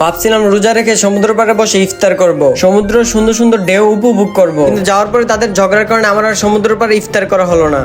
ভাবছিলাম রোজা রেখে সমুদ্র পাড়ে বসে ইফতার করব। সমুদ্র সুন্দর সুন্দর ঢেউ উপভোগ করব। কিন্তু যাওয়ার পরে তাদের ঝগড়ার কারণে আমার আর সমুদ্র পাড়ে ইফতার করা হলো না।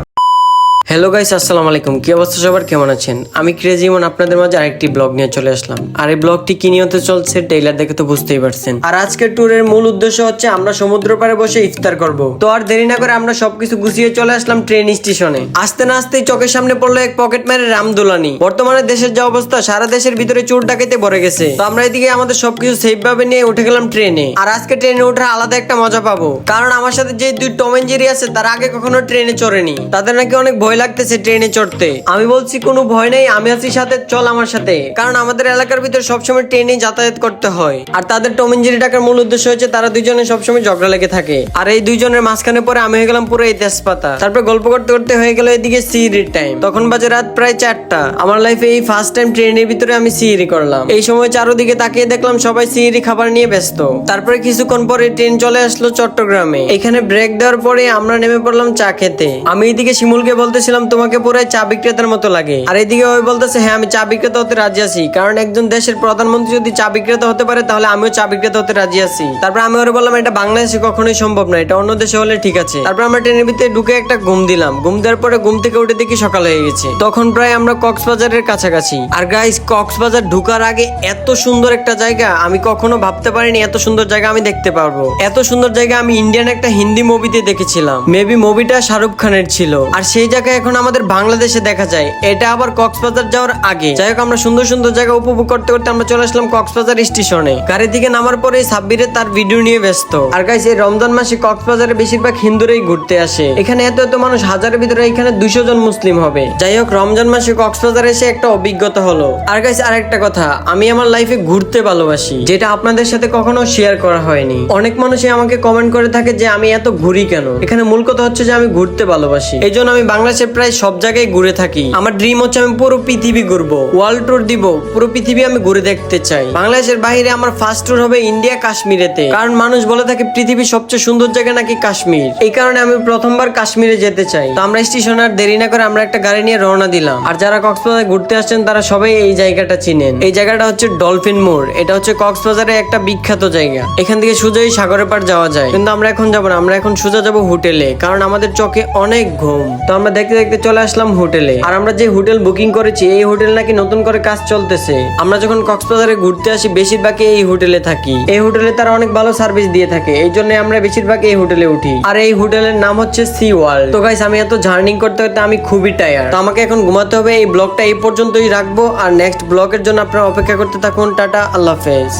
হ্যালো গাইস আসসালামু আলাইকুম। কি অবস্থা সবার? কেমন আছেন? আমি ক্রেজি ইমন আপনাদের মাঝে আরেকটি ব্লগ নিয়ে চলে আসলাম। আর এই ব্লগটি কি নিয়ে হতে চলছে টেইলার দেখে তো বুঝতেই পারছেন। আর আজকের ট্যুরের মূল উদ্দেশ্য হচ্ছে আমরা সমুদ্র পাড়ে বসে ইফতার করব। তো আর দেরি না করে আমরা সবকিছু গুছিয়ে চলে আসলাম ট্রেন স্টেশনে আসতে না আসতেই চোখের সামনে পড়ল এক পকেট মেরে রামদোলানি। বর্তমানে দেশের যা অবস্থা, সারা দেশের ভিতরে চোর ডাকাইতে ভরে গেছে। তো আমরা এদিকে আমাদের সবকিছু সেফ ভাবে নিয়ে উঠে গেলাম ট্রেনে আর আজকে ট্রেনে ওঠার আলাদা একটা মজা পাবো। কারণ আমার সাথে যে দুই টম এন্ড জেরি আছে, তারা আগে কখনো ট্রেনে চড়েনি। তাদের নাকি অনেক ভয় লাগতেছে ট্রেনে চড়তে। আমি বলছি, কোনো ভয় নেই, আমি আছি সাথে, চল আমার সাথে। কারণ আমাদের এলাকার ভিতরে সবসময় ট্রেনে যাতায়াত করতে হয়। আর তাদের টম এন্ড জেরি টাকার মূল উদ্দেশ্য হচ্ছে তারা দুইজনে সবসময় ঝগড়া লেগে থাকে। আর এই দুইজনের মাঝখানে পরে আমি হয়ে গেলাম পুরো এই তেজপাতা। তারপর গল্প করতে করতে হয়ে গেল এদিকে সিরির টাইম তখন বাজে রাত প্রায় চারটা। আমার লাইফে এই ফার্স্ট টাইম ট্রেনের ভিতরে আমি সিরি করলাম। এই সময় চারোদিকে তাকিয়ে দেখলাম সবাই সিরি খাবার নিয়ে ব্যস্ত। তারপরে কিছুক্ষণ পরে ট্রেন চলে আসলো চট্টগ্রামে। এখানে ব্রেক দেওয়ার পরে আমরা নেমে পড়লাম চা খেতে। আমি এদিকে শিমুলকে বলতেছিলাম তোমাকে পুরো চা বিক্রেতার মতো লাগে। আর এদিকে ওই বলতেছে হ্যাঁ আমি চা বিক্রেতা হতে রাজি আছি। কারণ একজন দেশের প্রধানমন্ত্রী যদি চা বিক্রেতা হতে পারে, তাহলে আমিও চা বিক্রেতা হতে রাজি আছি। তারপর আমি ওরে বললাম, এটা বাংলাদেশে কখনোই সম্ভব না। এটা অন্য দেশে হলে ঠিক আছে। তারপর আমরা ট্রেনের ভিতরে ঢুকে একটা ঘুম দিলাম। ঘুম দেওয়ার পরে ঘুম থেকে উঠে দেখি সকাল হয়ে গেছে। তখন প্রায় আমরা কক্সবাজারের কাছাকাছি। আর গাইস কক্সবাজার ঢুকার আগে এত সুন্দর একটা জায়গা, আমি কখনো ভাবতে পারিনি এত সুন্দর জায়গা আমি দেখতে পারব। এত সুন্দর জায়গা আমি ইন্ডিয়ান একটা হিন্দি মুভিতে দেখেছিলাম। মেবি মুভিটা শাহরুখ খানের ছিল। আর সেই জায়গায় এখন আমাদের বাংলাদেশে দেখা যায়। এটা আবার কক্সবাজার যাওয়ার আগে। যাই হোক, আমরা সুন্দর সুন্দর জায়গা উপভোগ করতে করতে আমরা চলে আসলাম কক্সবাজার স্টেশনে। গাড়ি থেকে নামার পরে সাব্বিরে তার ভিডিও নিয়ে ব্যস্ত। আর গাইস এই রমজান মাসে কক্সবাজারে বেশিরভাগ হিন্দুরাই ঘুরতে আসে। এখানে এত এত মানুষ, হাজারের ভিতরে এখানে দুইশো জন মুসলিম হবে। যাই হোক, রমজান মাসে কক্সবাজারে এসে একটা অভিজ্ঞতা হলো। আর গাইস আরেকটা কথা, আমি আমার লাইফে ঘুরতে ভালোবাসি, যেটা আপনাদের সাথে কখনো শেয়ার করা হয়নি। অনেক মানুষই আমাকে কমেন্ট করে থাকে যে, আমি এত ঘুরি কেন? এখানে মূল কথা হচ্ছে যে, আমি ঘুরতে ভালোবাসি। এই জন্য আমি বাংলাদেশের প্রায় সব জায়গায় ঘুরে থাকি। আমার ড্রিম হচ্ছে আমি পুরো পৃথিবী ঘুরবো। ওয়ার্ল্ড ট্যুর দিব। পুরো পৃথিবী আমি ঘুরে দেখতে চাই। বাংলাদেশের বাইরে আমার ফার্স্ট ট্যুর হবে ইন্ডিয়া কাশ্মীরেতে কারণ মানুষ বলে থাকে পৃথিবীর সবচেয়ে সুন্দর জায়গা নাকি কাশ্মীর। এই কারণে আমি প্রথমবার কাশ্মীরে যেতে চাই। তো আমরা স্টেশন আর দেরি না করে আমরা একটা গাড়ি নিয়ে রওনা দিলাম। আর যারা কক্সবাজার ঘুরতে আসছেন, তারা সবাই এই জায়গাটা চিনেন। এই জায়গাটা হচ্ছে ডলফিন মোড় এটা হচ্ছে কক্সবাজারে একটা বিখ্যাত জায়গা। এখান থেকে সোজাই সাগরের পার যাওয়া যায়। কিন্তু আমরা এখন যাব না। আমরা এখন সোজা যাব হোটেলে। কারণ আমাদের চোখে অনেক ঘুম। তো আমরা দেখতে দেখতে চলে আসলাম হোটেলে। আর আমরা যে হোটেল বুকিং করেছি, এই হোটেল নাকি নতুন করে কাজ চলতেছে। আমরা যখন কক্সবাজারে ঘুরতে আসি, বেশিরভাগই এই হোটেলে থাকি। এই হোটেলে তারা অনেক ভালো সার্ভিস দিয়ে থাকে, এই জন্য আমরা বেশিরভাগ এই হোটেলে উঠি। আর এই হোটেলের নাম হচ্ছে সি ওয়ার্ল্ড। তো গাইস আমি এত জার্নিং করতে করতে আমি খুবই টায়ার তো আমাকে এখন ঘুমাতে হবে, এই ব্লগটা এই পর্যন্তই রাখব। আর নেক্সট ব্লগের জন্য আপনারা অপেক্ষা করতে থাকুন, টাটা, আল্লাহ হাফেজ।